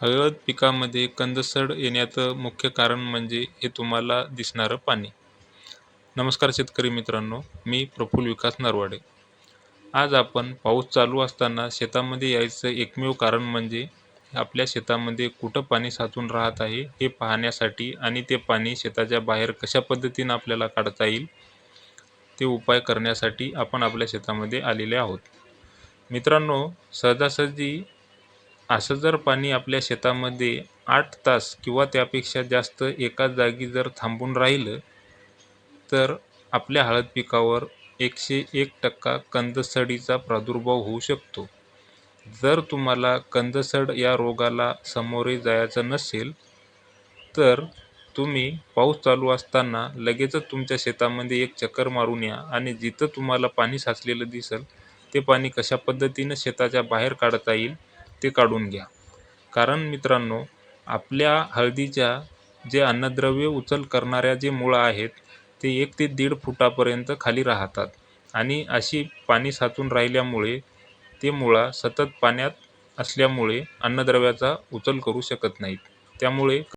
हळद पिकामध्ये कंदसड येण्याचं मुख्य कारण म्हणजे हे तुम्हाला दिसणारं पाणी. नमस्कार शेतकरी मित्रांनो मी प्रफुल्ल विकास नरवाडे. आज आपण पाऊस चालू असताना शेतामध्ये यायचं एकमेव कारण म्हणजे आपल्या शेतामध्ये कुठं पाणी साचून राहत आहे हे पाहण्यासाठी आणि ते पाणी शेताच्या बाहेर कशा पद्धतीनं आपल्याला काढता येईल ते उपाय करण्यासाठी आपण आपल्या शेतामध्ये आलेले आहोत. मित्रांनो सहजासहजी असं जर पाणी आपल्या शेतामध्ये आठ तास किंवा त्यापेक्षा जास्त एकाच जागी जर थांबून राहिलं तर आपल्या हळद पिकावर एकशे एक टक्का कंदसडीचा प्रादुर्भाव होऊ शकतो. जर तुम्हाला कंदसड या रोगाला सामोरे जायचं नसेल तर तुम्ही पाऊस चालू असताना लगेचच तुमच्या शेतामध्ये एक चक्कर मारून या आणि जिथं तुम्हाला पाणी साचलेलं दिसेल ते पाणी कशा पद्धतीनं शेताच्या बाहेर काढता येईल ते काढून घ्या. कारण मित्रांनो आपल्या हळदीच्या जे अन्नद्रव्य उचल करणाऱ्या जे मुळं आहेत ते एक ते दीड फुटापर्यंत खाली राहतात. आणि अशी पाणी साचून राहिल्यामुळे ते मुळा सतत पाण्यात असल्यामुळे अन्नद्रव्याचा उचल करू शकत नाहीत. त्यामुळे